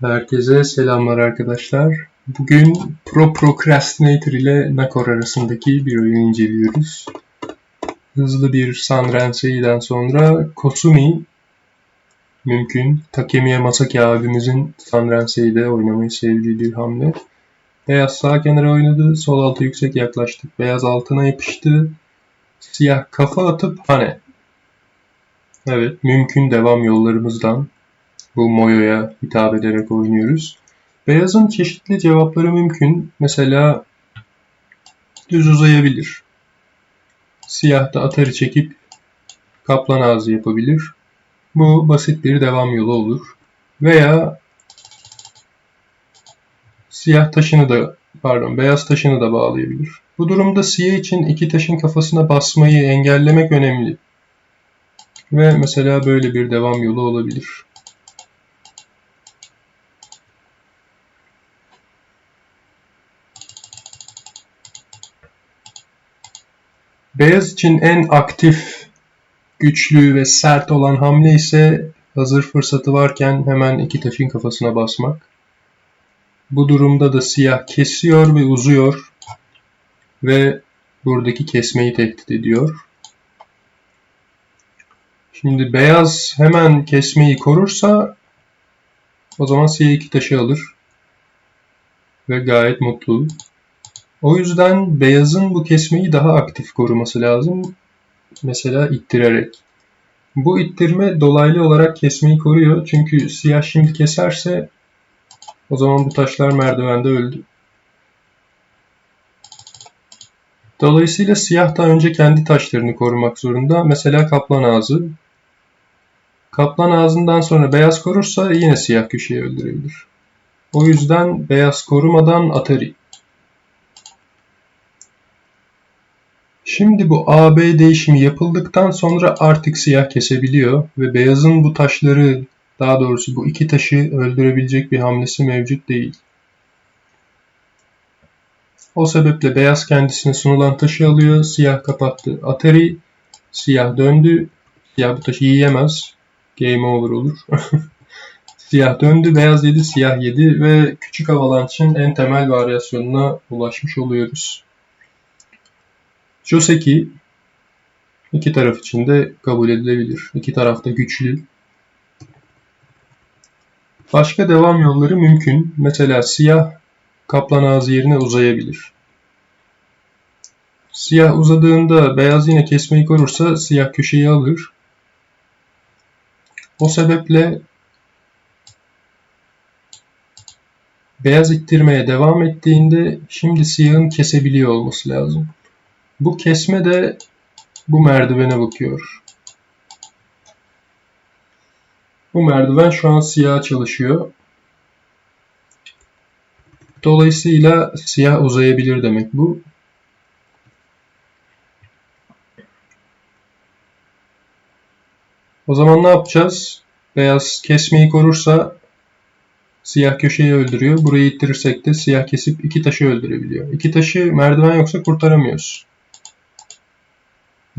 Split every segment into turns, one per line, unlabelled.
Herkese selamlar arkadaşlar. Bugün Pro Procrastinator ile Nakor arasındaki bir oyun inceliyoruz. Hızlı bir Sanrensei'den sonra Kosumi mümkün. Takemiya Masaki abimizin Sanrensei'de oynamayı sevdiği bir hamle. Beyaz sağ kenara oynadı. Sol altı yüksek yaklaştık. Beyaz altına yapıştı. Siyah kafa atıp hane. Evet mümkün devam yollarımızdan bu Moyo'ya hitap ederek oynuyoruz. Beyazın çeşitli cevapları mümkün. Mesela düz uzayabilir. Siyah da atarı çekip kaplan ağzı yapabilir. Bu basit bir devam yolu olur. Veya siyah taşını da pardon beyaz taşını da bağlayabilir. Bu durumda siyah için iki taşın kafasına basmayı engellemek önemli. Ve mesela böyle bir devam yolu olabilir. Beyaz için en aktif, güçlü ve sert olan hamle ise hazır fırsatı varken hemen iki taşın kafasına basmak. Bu durumda da siyah kesiyor ve uzuyor ve buradaki kesmeyi tehdit ediyor. Şimdi beyaz hemen kesmeyi korursa o zaman siyah iki taşı alır ve gayet mutlu. O yüzden beyazın bu kesmeyi daha aktif koruması lazım. Mesela ittirerek. Bu ittirme dolaylı olarak kesmeyi koruyor. Çünkü siyah şimdi keserse o zaman bu taşlar merdivende öldü. Dolayısıyla siyah da önce kendi taşlarını korumak zorunda. Mesela kaplan ağzı. Kaplan ağzından sonra beyaz korursa yine siyah köşeyi öldürebilir. O yüzden beyaz korumadan Atari. Şimdi bu AB değişimi yapıldıktan sonra artık siyah kesebiliyor ve beyazın bu taşları daha doğrusu bu iki taşı öldürebilecek bir hamlesi mevcut değil. O sebeple beyaz kendisine sunulan taşı alıyor, siyah kapattı. Atari, siyah döndü, siyah bu taşı yiyemez. Game over olur. siyah döndü, beyaz yedi, siyah yedi ve küçük avalançın en temel varyasyonuna ulaşmış oluyoruz. Joseki iki taraf için de kabul edilebilir. İki taraf da güçlü. Başka devam yolları mümkün. Mesela siyah kaplan ağzı yerine uzayabilir. Siyah uzadığında beyaz yine kesmeyi korursa siyah köşeyi alır. O sebeple beyaz ittirmeye devam ettiğinde şimdi siyahın kesebiliyor olması lazım. Bu kesme de bu merdivene bakıyor. Bu merdiven şu an siyah çalışıyor. Dolayısıyla siyah uzayabilir demek bu. O zaman ne yapacağız? Beyaz kesmeyi korursa siyah köşeyi öldürüyor. Burayı ittirirsek de siyah kesip iki taşı öldürebiliyor. İki taşı merdiven yoksa kurtaramıyoruz.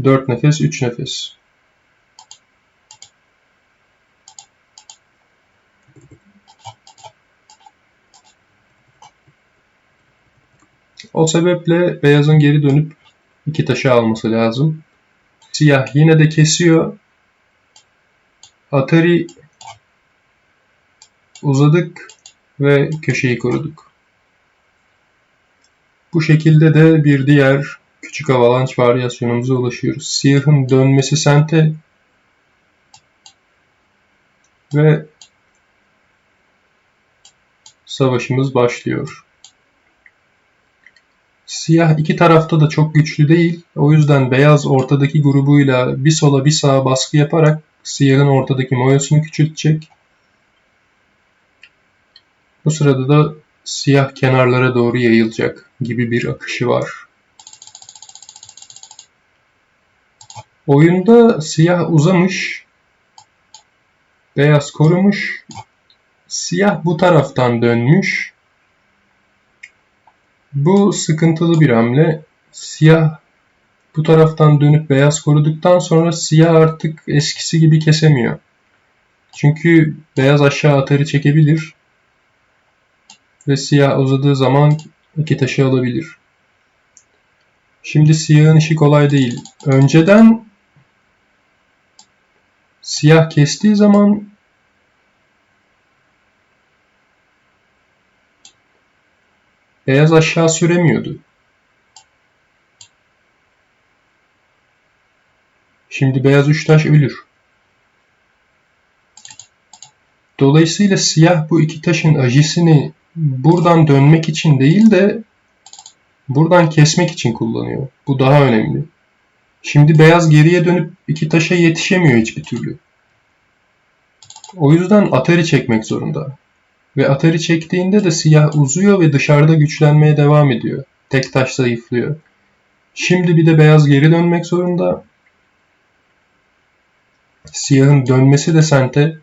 4 nefes, 3 nefes. O sebeple beyazın geri dönüp iki taşı alması lazım. Siyah yine de kesiyor. Atari uzadık ve köşeyi koruduk. Bu şekilde de bir diğer küçük avalanç varyasyonumuza ulaşıyoruz. Siyahın dönmesi sente ve savaşımız başlıyor. Siyah iki tarafta da çok güçlü değil. O yüzden beyaz ortadaki grubuyla bir sola bir sağa baskı yaparak siyahın ortadaki moyosunu küçültecek. Bu sırada da siyah kenarlara doğru yayılacak gibi bir akışı var. Oyunda siyah uzamış, beyaz korumuş, siyah bu taraftan dönmüş. Bu sıkıntılı bir hamle. siyah bu taraftan dönüp beyaz koruduktan sonra siyah artık eskisi gibi kesemiyor. Çünkü beyaz aşağı atarı çekebilir ve siyah uzadığı zaman iki taşı alabilir. Şimdi siyahın işi kolay değil. Önceden siyah kestiği zaman beyaz aşağı süremiyordu. Şimdi beyaz üç taş ölür. Dolayısıyla siyah bu iki taşın ajisini buradan dönmek için değil de buradan kesmek için kullanıyor. Bu daha önemli. Şimdi beyaz geriye dönüp iki taşa yetişemiyor hiçbir türlü. O yüzden atari çekmek zorunda. Ve atari çektiğinde de siyah uzuyor ve dışarıda güçlenmeye devam ediyor. Tek taş zayıflıyor. Şimdi bir de beyaz geri dönmek zorunda. Siyahın dönmesi de sente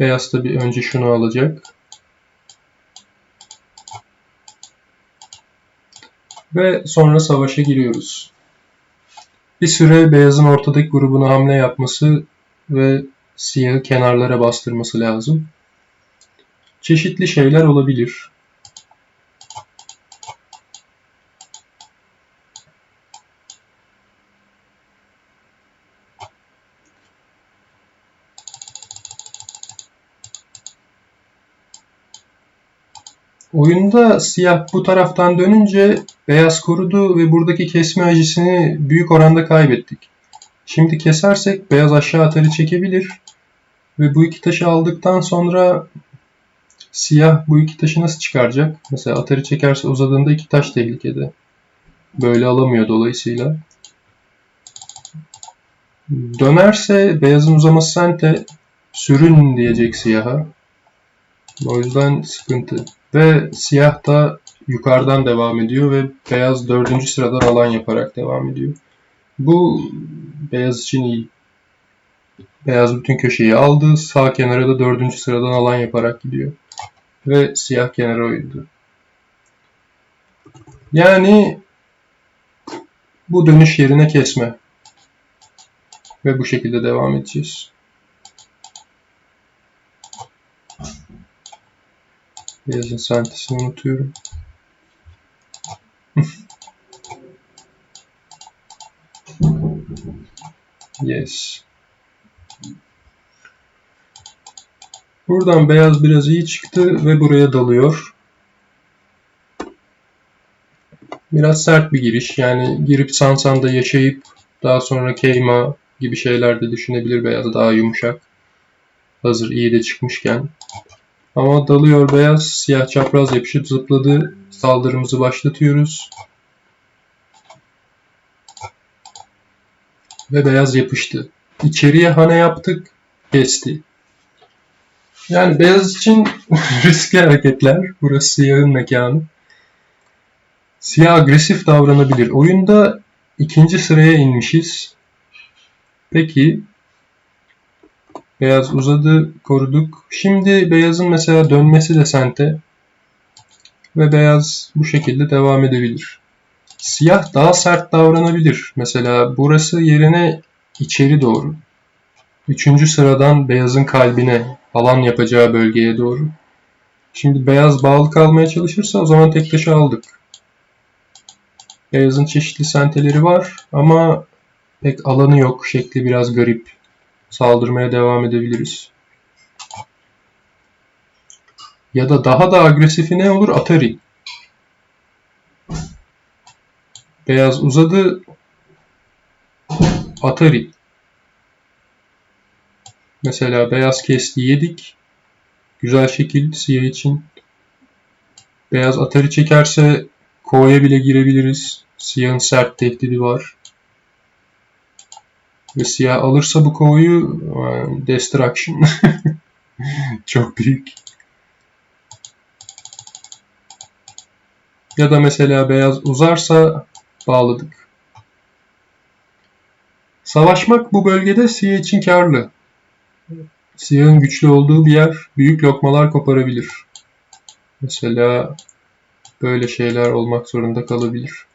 Beyaz tabi önce şunu alacak. Ve sonra savaşa giriyoruz. Bir süre beyazın ortadaki grubuna hamle yapması ve siyahı kenarlara bastırması lazım. Çeşitli şeyler olabilir. Oyunda siyah bu taraftan dönünce beyaz korudu ve buradaki kesme acısını büyük oranda kaybettik. Şimdi kesersek beyaz aşağı atarı çekebilir ve bu iki taşı aldıktan sonra siyah bu iki taşı nasıl çıkaracak? Mesela atarı çekerse uzadığında iki taş tehlikede. Böyle alamıyor dolayısıyla. Dönerse beyazın uzaması sente sürün diyecek siyaha. O yüzden sıkıntı. Ve siyah da yukarıdan devam ediyor ve beyaz dördüncü sıradan alan yaparak devam ediyor. Bu beyaz için iyi. Beyaz bütün köşeyi aldı. Sağ kenara da dördüncü sıradan alan yaparak gidiyor. Ve siyah kenara oydu. Yani bu dönüş yerine kesme. Ve bu şekilde devam edeceğiz. Beyazın sentesini unutuyorum. Yes. Buradan beyaz biraz iyi çıktı ve buraya dalıyor. Biraz sert bir giriş. Yani girip Sansan'da yaşayıp daha sonra Keima gibi şeyler de düşünebilir beyaz daha yumuşak. Hazır iyi de çıkmışken. Ama dalıyor beyaz, siyah çapraz yapışıp zıpladı. Saldırımızı başlatıyoruz. Ve beyaz yapıştı. İçeriye hane yaptık, kesti. Yani beyaz için riskli hareketler. Burası siyahın mekanı. Siyah agresif davranabilir. Oyunda ikinci sıraya inmişiz. Peki Beyaz uzadı, koruduk. Şimdi beyazın mesela dönmesi de sente. Ve beyaz bu şekilde devam edebilir. Siyah daha sert davranabilir. Mesela burası yerine içeri doğru. Üçüncü sıradan beyazın kalbine, alan yapacağı bölgeye doğru. Şimdi beyaz bağlı kalmaya çalışırsa o zaman tek taşı aldık. Beyazın çeşitli senteleri var ama pek alanı yok. Şekli biraz garip saldırmaya devam edebiliriz. Ya da daha da agresifi ne olur? Atari. Beyaz uzadı. Atari. Mesela beyaz kesti yedik. Güzel şekil siyah için. Beyaz atari çekerse koya bile girebiliriz. Siyahın sert tehdidi var. Ve siyah alırsa bu kovuyu destruction. Çok büyük. Ya da mesela beyaz uzarsa bağladık. Savaşmak bu bölgede siyah için karlı. Siyahın güçlü olduğu bir yer büyük lokmalar koparabilir. Mesela böyle şeyler olmak zorunda kalabilir.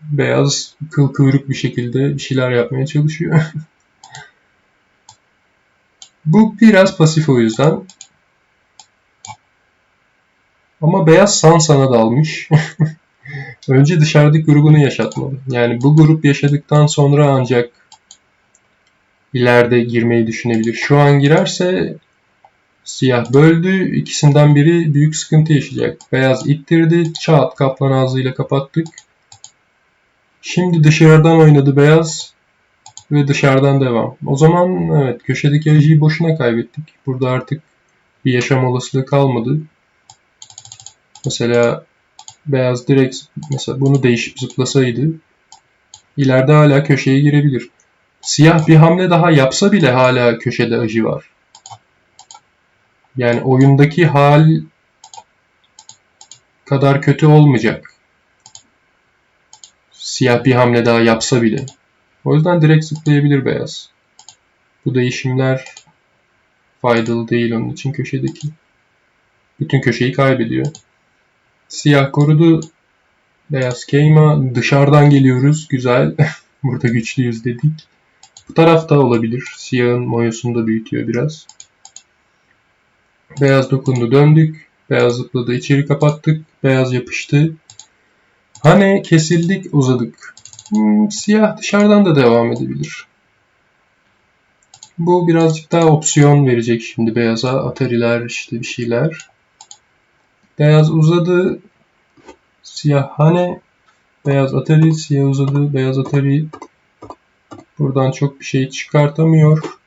Beyaz kıl kıvrık bir şekilde bir şeyler yapmaya çalışıyor. Bu biraz pasif o yüzden. Ama beyaz Sansa'na dalmış. Önce dışarıdaki grubunu yaşatmalı. Yani bu grup yaşadıktan sonra ancak ileride girmeyi düşünebilir. Şu an girerse siyah böldü. İkisinden biri büyük sıkıntı yaşayacak. Beyaz ittirdi. Çat kaplan ağzıyla kapattık. Şimdi dışarıdan oynadı beyaz ve dışarıdan devam. O zaman evet köşedeki ajiyi boşuna kaybettik. Burada artık bir yaşam olasılığı kalmadı. Mesela beyaz direkt mesela bunu değişip zıplasaydı ileride hala köşeye girebilir. Siyah bir hamle daha yapsa bile hala köşede aji var. Yani oyundaki hal kadar kötü olmayacak. Siyah bir hamle daha yapsa bile. O yüzden direkt zıplayabilir beyaz. Bu değişimler faydalı değil onun için köşedeki. Bütün köşeyi kaybediyor. Siyah korudu. Beyaz Keyma. Dışarıdan geliyoruz. Güzel. Burada güçlüyüz dedik. Bu tarafta olabilir. Siyahın moyosunu da büyütüyor biraz. Beyaz dokundu döndük. Beyaz zıpladı içeri kapattık. Beyaz yapıştı. Hani kesildik uzadık. Hmm, siyah dışarıdan da devam edebilir. Bu birazcık daha opsiyon verecek şimdi beyaza. Atariler işte bir şeyler. Beyaz uzadı. Siyah hane. Beyaz atari. Siyah uzadı. Beyaz atari. Buradan çok bir şey çıkartamıyor.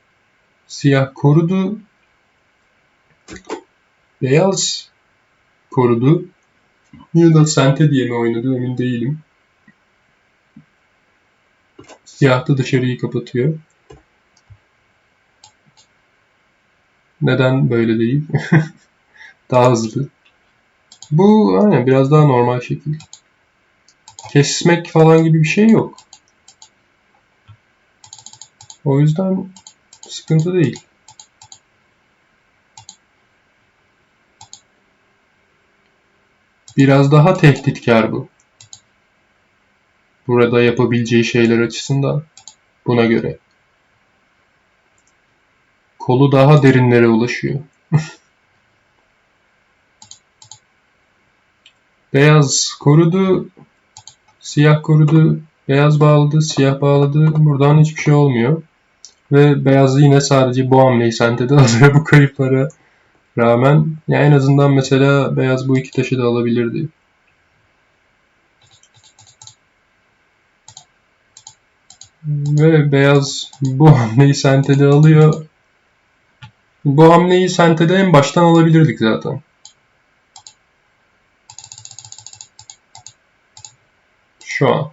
Siyah korudu. Beyaz korudu. Ya da Sente diye mi oynadı emin değilim. Siyah da dışarıyı kapatıyor. Neden böyle değil? daha hızlı. Bu aynen biraz daha normal şekil. Kesmek falan gibi bir şey yok. O yüzden sıkıntı değil. Biraz daha tehditkar bu. Burada yapabileceği şeyler açısından buna göre. Kolu daha derinlere ulaşıyor. Beyaz korudu. Siyah korudu. Beyaz bağladı. Siyah bağladı. Buradan hiçbir şey olmuyor. Ve beyaz yine sadece bu hamleyi sentede alıyor bu kayıplara rağmen. Ya en azından mesela beyaz bu iki taşı da alabilirdi. Ve beyaz bu hamleyi sentede alıyor. Bu hamleyi sentede en baştan alabilirdik zaten. Şu an.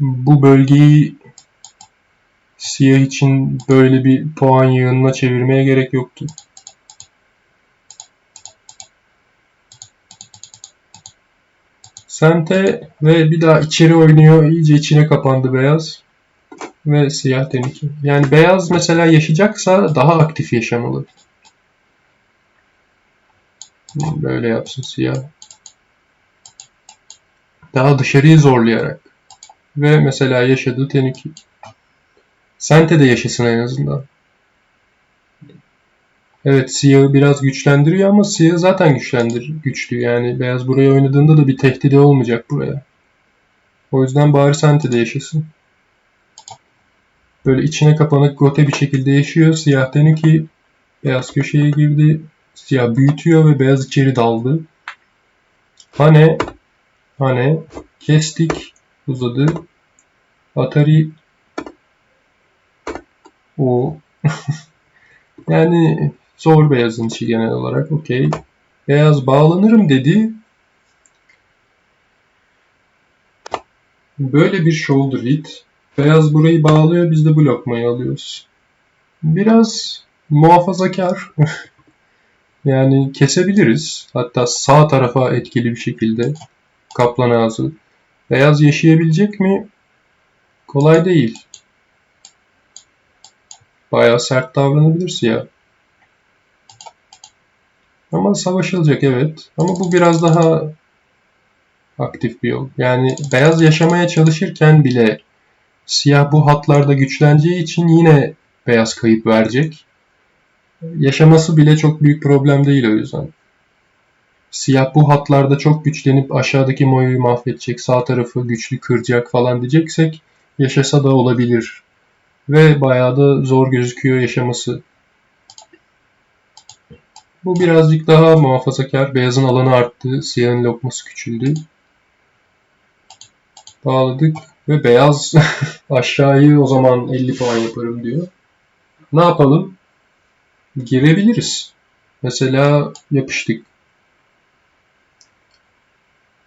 Bu bölgeyi siyah için böyle bir puan yığınına çevirmeye gerek yoktu. Sente ve bir daha içeri oynuyor. İyice içine kapandı beyaz. Ve siyah teniki. Yani beyaz mesela yaşayacaksa daha aktif yaşamalı. Böyle yapsın siyah. Daha dışarıyı zorlayarak. Ve mesela yaşadığı teniki. Sente de yaşasın en azından. Evet siyahı biraz güçlendiriyor ama siyah zaten güçlendir güçlü. Yani beyaz buraya oynadığında da bir tehdidi olmayacak buraya. O yüzden bari Sente de yaşasın. Böyle içine kapanık gote bir şekilde yaşıyor. Siyah ki beyaz köşeye girdi. Siyah büyütüyor ve beyaz içeri daldı. Hane Hane kestik uzadı. Atari o yani zor beyazın içi genel olarak okey. Beyaz bağlanırım dedi. Böyle bir shoulder hit. Beyaz burayı bağlıyor biz de bu lokmayı alıyoruz. Biraz muhafazakar. Yani kesebiliriz. Hatta sağ tarafa etkili bir şekilde kaplan ağzı. Beyaz yaşayabilecek mi? Kolay değil. Bayağı sert davranabilir siyah. Ama savaşılacak evet. Ama bu biraz daha aktif bir yol. Yani beyaz yaşamaya çalışırken bile siyah bu hatlarda güçleneceği için yine beyaz kayıp verecek. Yaşaması bile çok büyük problem değil o yüzden. Siyah bu hatlarda çok güçlenip aşağıdaki moyayı mahvedecek, sağ tarafı güçlü kıracak falan diyeceksek yaşasa da olabilir. Ve bayağı da zor gözüküyor yaşaması. Bu birazcık daha muhafazakar. Beyazın alanı arttı. Siyahın lokması küçüldü. Bağladık. Ve beyaz aşağıyı o zaman 50 puan yaparım diyor. Ne yapalım? Girebiliriz. Mesela yapıştık.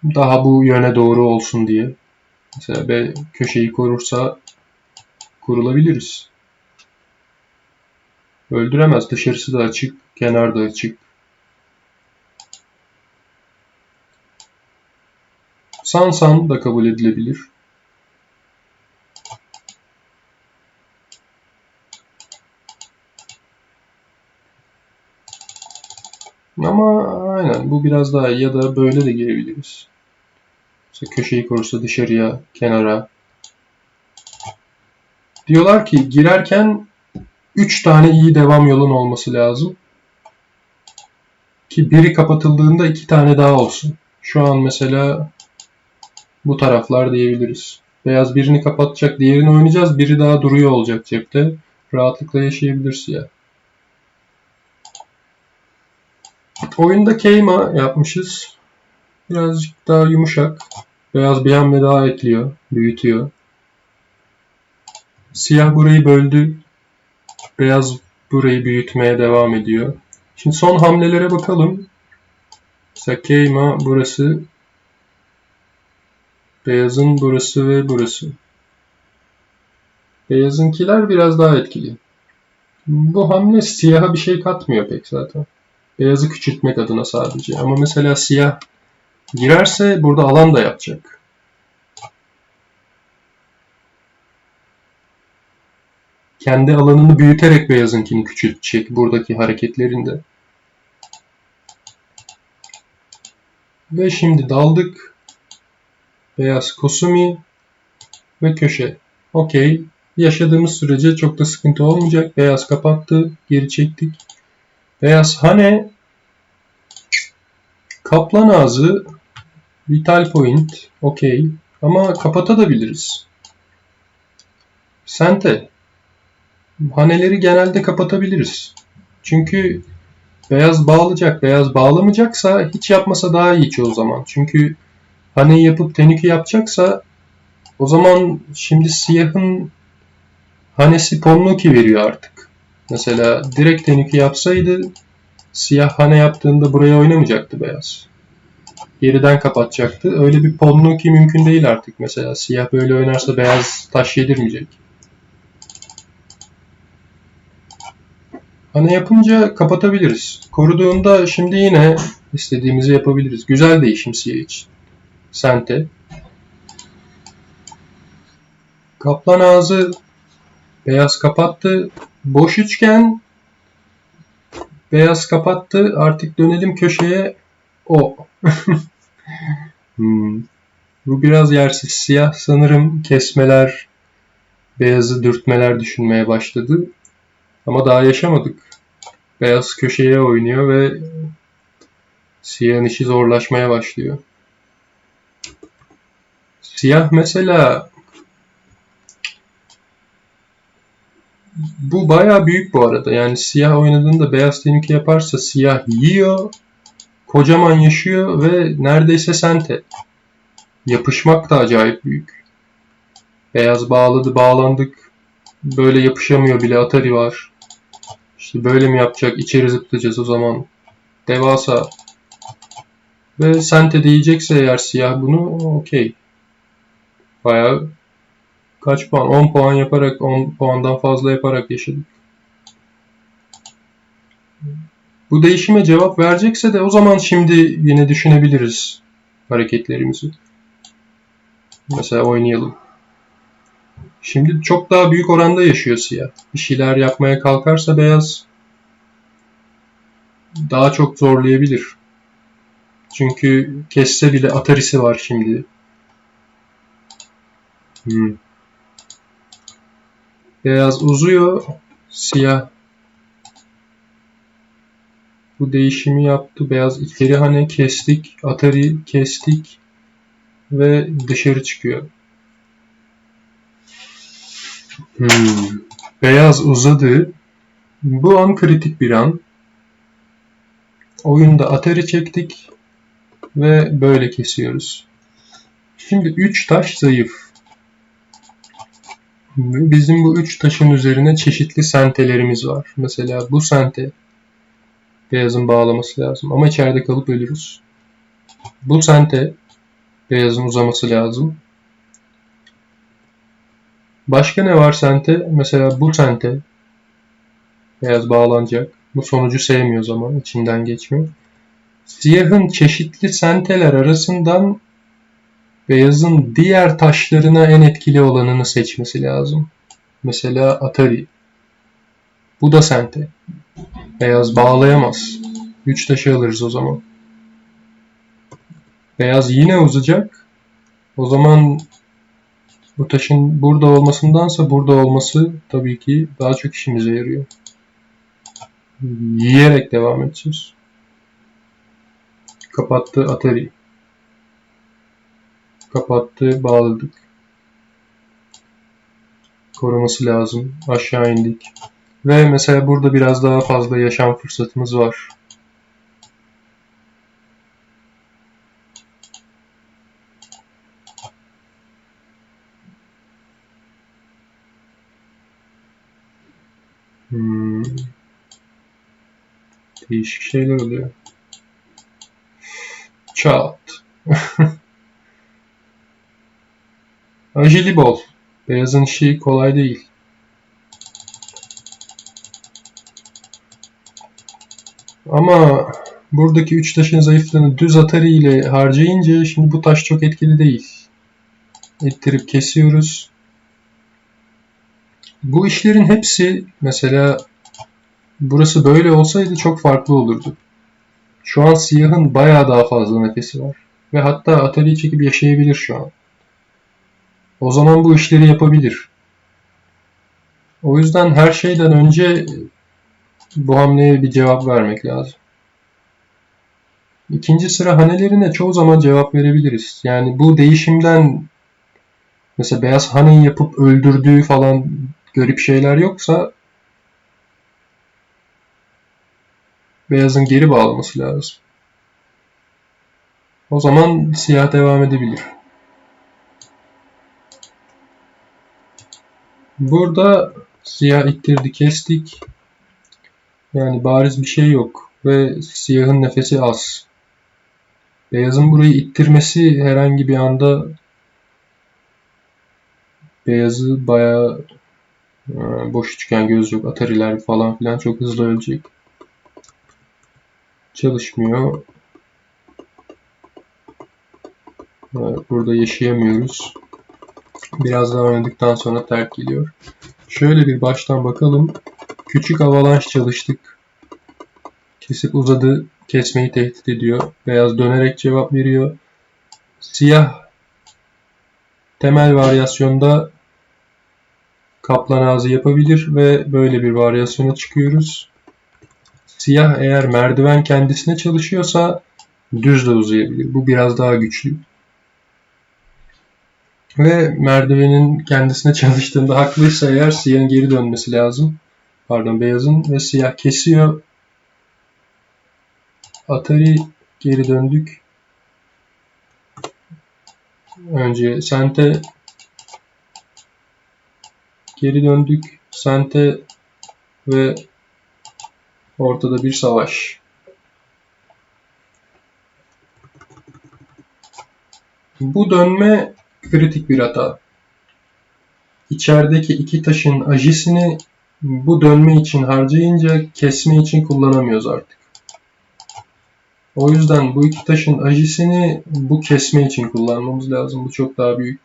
Daha bu yöne doğru olsun diye. Mesela B köşeyi korursa kurulabiliriz. Öldüremez. Dışarısı da açık. Kenar da açık. Sansan da kabul edilebilir. Ama aynen bu biraz daha iyi ya da böyle de girebiliriz. İşte köşeyi korursa dışarıya, kenara. Diyorlar ki girerken 3 tane iyi devam yolun olması lazım. Ki biri kapatıldığında 2 tane daha olsun. Şu an mesela bu taraflar diyebiliriz. Beyaz birini kapatacak, diğerini oynayacağız. Biri daha duruyor olacak cepte. Rahatlıkla yaşayabilir siyah. Oyunda Keima yapmışız. Birazcık daha yumuşak. Beyaz bir hamle daha ekliyor. Büyütüyor. Siyah burayı böldü. Beyaz burayı büyütmeye devam ediyor. Şimdi son hamlelere bakalım. Mesela Keima burası. Beyazın burası ve burası. Beyazınkiler biraz daha etkili. Bu hamle siyaha bir şey katmıyor pek zaten. Beyazı küçültmek adına sadece. Ama mesela siyah girerse burada alan da yapacak. Kendi alanını büyüterek beyazınkini küçültecek buradaki hareketlerinde. Ve şimdi daldık. Beyaz Kosumi ve köşe. Okey. Yaşadığımız sürece çok da sıkıntı olmayacak. Beyaz kapattı. Geri çektik. Beyaz Hane Kaplan ağzı Vital Point okey ama kapatabiliriz. Sente haneleri genelde kapatabiliriz. Çünkü beyaz bağlayacak, beyaz bağlamayacaksa hiç yapmasa daha iyi çoğu zaman. Çünkü haneyi yapıp teniki yapacaksa o zaman şimdi siyahın hanesi Ponnoki veriyor artık. Mesela direkt teniki yapsaydı siyah hane yaptığında buraya oynamayacaktı beyaz. Geriden kapatacaktı. Öyle bir Ponnoki mümkün değil artık mesela. Siyah böyle oynarsa beyaz taş yedirmeyecek. Hane yapınca kapatabiliriz. Koruduğunda şimdi yine istediğimizi yapabiliriz. Güzel değişim siyah için. Sente. Kaplan ağzı beyaz kapattı. Boş üçgen beyaz kapattı. Artık dönelim köşeye. O. hmm. Bu biraz yersiz. Siyah sanırım kesmeler, beyazı dürtmeler düşünmeye başladı. Ama daha yaşamadık. Beyaz köşeye oynuyor ve siyahın işi zorlaşmaya başlıyor. Siyah mesela bu baya büyük bu arada. Yani siyah oynadığında beyaz tehlike yaparsa siyah yiyor, kocaman yaşıyor ve neredeyse sente. Yapışmak da acayip büyük. Beyaz bağladı, bağlandık. Böyle yapışamıyor bile Atari var. İşte böyle mi yapacak? İçeri zıplayacağız o zaman. Devasa. Ve sente diyecekse eğer siyah bunu okey. Bayağı kaç puan? 10 puan yaparak 10 puandan fazla yaparak yaşadık. Bu değişime cevap verecekse de o zaman şimdi yine düşünebiliriz hareketlerimizi. Mesela oynayalım. Şimdi çok daha büyük oranda yaşıyor siyah. Bir şeyler yapmaya kalkarsa beyaz daha çok zorlayabilir. Çünkü kesse bile atarisi var şimdi. Hmm. Beyaz uzuyor. Siyah bu değişimi yaptı. Beyaz içeri hani kestik. Atari kestik. Ve dışarı çıkıyor. Hmm. Beyaz uzadı. Bu an kritik bir an. Oyunda Atari çektik. Ve böyle kesiyoruz. Şimdi 3 taş zayıf. Bizim bu 3 taşın üzerine çeşitli sentelerimiz var. Mesela bu sente beyazın bağlaması lazım. Ama içeride kalıp ölürüz. Bu sente beyazın uzaması lazım. Başka ne var sente? Mesela bu sente beyaz bağlanacak. Bu sonucu sevmiyor zaman içinden geçmiyor. Siyahın çeşitli senteler arasından beyazın diğer taşlarına en etkili olanını seçmesi lazım. Mesela Atari. Bu da sente. Beyaz bağlayamaz. 3 taşı alırız o zaman. Beyaz yine uzacak. O zaman bu taşın burada olmasındansa burada olması tabii ki daha çok işimize yarıyor. Yiyerek devam edeceğiz. Kapattı Atari. Kapattı bağladık. Koruması lazım. Aşağı indik. Ve mesela burada biraz daha fazla yaşam fırsatımız var. Hmm. Değişik şeyler oluyor. Çat. Ajili bol. Beyazın işi kolay değil. Ama buradaki 3 taşın zayıflığını düz atari ile harcayınca şimdi bu taş çok etkili değil. İttirip kesiyoruz. Bu işlerin hepsi mesela burası böyle olsaydı çok farklı olurdu. Şu an siyahın bayağı daha fazla nefesi var. Ve hatta atariyi çekip yaşayabilir şu an. O zaman bu işleri yapabilir. O yüzden her şeyden önce bu hamleye bir cevap vermek lazım. İkinci sıra hanelerine çoğu zaman cevap verebiliriz. Yani bu değişimden mesela beyaz haneyi yapıp öldürdüğü falan garip şeyler yoksa beyazın geri bağlaması lazım. O zaman siyah devam edebilir. Burada siyah ittirdi kestik. Yani bariz bir şey yok ve siyahın nefesi az. Beyazın burayı ittirmesi herhangi bir anda beyazı bayağı e, boş üçgen göz yok atariler falan filan çok hızlı ölecek. Çalışmıyor. Burada yaşayamıyoruz. Biraz daha oynadıktan sonra terk geliyor. Şöyle bir baştan bakalım. Küçük avalanş çalıştık. Kesip uzadı. Kesmeyi tehdit ediyor. Beyaz dönerek cevap veriyor. Siyah temel varyasyonda kaplan ağzı yapabilir ve böyle bir varyasyona çıkıyoruz. Siyah eğer merdiven kendisine çalışıyorsa düz de uzayabilir. Bu biraz daha güçlü. Ve merdivenin kendisine çalıştığında haklıysa eğer siyahın geri dönmesi lazım pardon beyazın ve siyah kesiyor. Atari geri döndük. Önce sente geri döndük. Sente ve ortada bir savaş. Bu dönme kritik bir hata. İçerideki iki taşın ajisini bu dönme için harcayınca kesme için kullanamıyoruz artık. O yüzden bu iki taşın ajisini bu kesme için kullanmamız lazım. Bu çok daha büyük.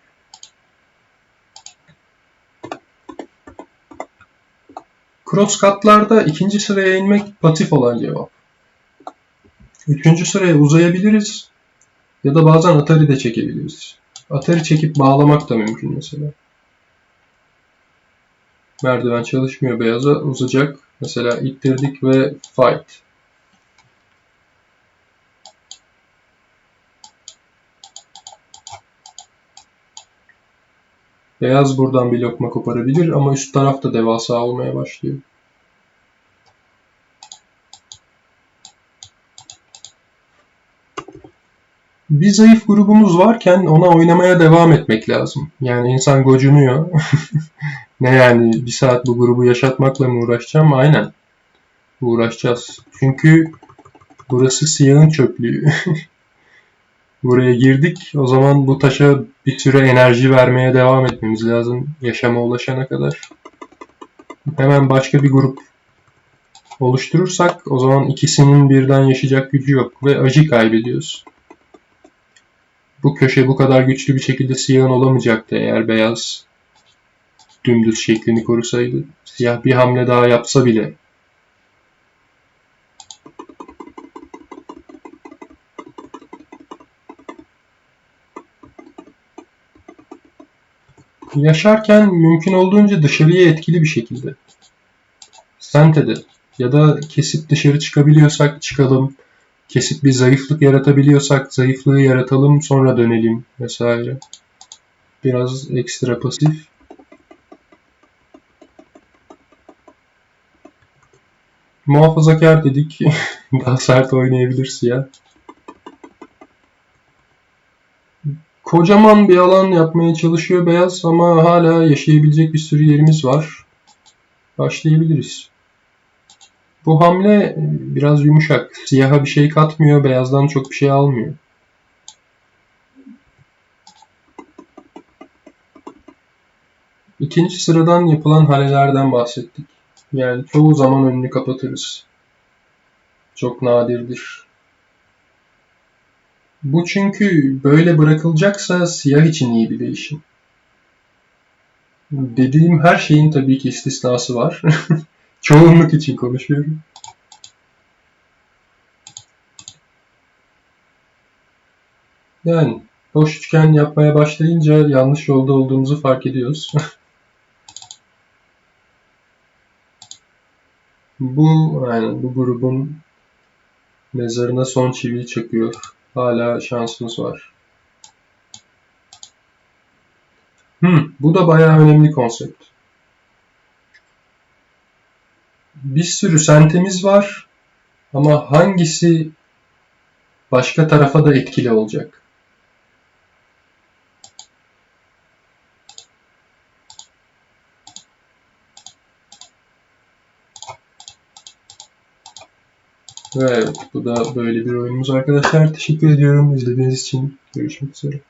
Cross katlarda ikinci sıraya inmek pasif olan cevap. Üçüncü sıraya uzayabiliriz. Ya da bazen Atari de çekebiliriz. Atari çekip bağlamak da mümkün mesela. Merdiven çalışmıyor beyaza uzayacak. Mesela ittirdik ve fight. Beyaz buradan bir lokma koparabilir ama üst taraf da devasa olmaya başlıyor. Bir zayıf grubumuz varken ona oynamaya devam etmek lazım. Yani insan gocunuyor. ne yani bir saat bu grubu yaşatmakla mı uğraşacağım? Aynen. Uğraşacağız. Çünkü burası siyahın çöplüğü. Buraya girdik. O zaman bu taşa bir süre enerji vermeye devam etmemiz lazım. Yaşama ulaşana kadar. Hemen başka bir grup oluşturursak o zaman ikisinin birden yaşayacak gücü yok ve acı kaybediyoruz. Bu köşe bu kadar güçlü bir şekilde siyahın olamayacaktı eğer beyaz dümdüz şeklini korusaydı. Siyah bir hamle daha yapsa bile Yaşarken mümkün olduğunca dışarıya etkili bir şekilde. Sentede ya da kesip dışarı çıkabiliyorsak çıkalım. Kesip bir zayıflık yaratabiliyorsak zayıflığı yaratalım sonra dönelim vesaire. Biraz ekstra pasif. Muhafazakar dedik. Daha sert oynayabilir siyah. Kocaman bir alan yapmaya çalışıyor beyaz ama hala yaşayabilecek bir sürü yerimiz var. Başlayabiliriz. Bu hamle biraz yumuşak. Siyaha bir şey katmıyor, beyazdan çok bir şey almıyor. İkinci sıradan yapılan halelerden bahsettik. Yani çoğu zaman önünü kapatırız. Çok nadirdir. Bu çünkü böyle bırakılacaksa siyah için iyi bir değişim. Dediğim her şeyin tabii ki istisnası var. Çoğunluk için konuşuyorum. Yani boş üçgen yapmaya başlayınca yanlış yolda olduğumuzu fark ediyoruz. bu aynen bu grubun mezarına son çiviyi çakıyor. Hala şansımız var. Hmm, bu da bayağı önemli konsept. Bir sürü sentemiz var ama hangisi başka tarafa da etkili olacak? Ve evet bu da böyle bir oyunumuz arkadaşlar. Teşekkür ediyorum izlediğiniz için. Görüşmek üzere.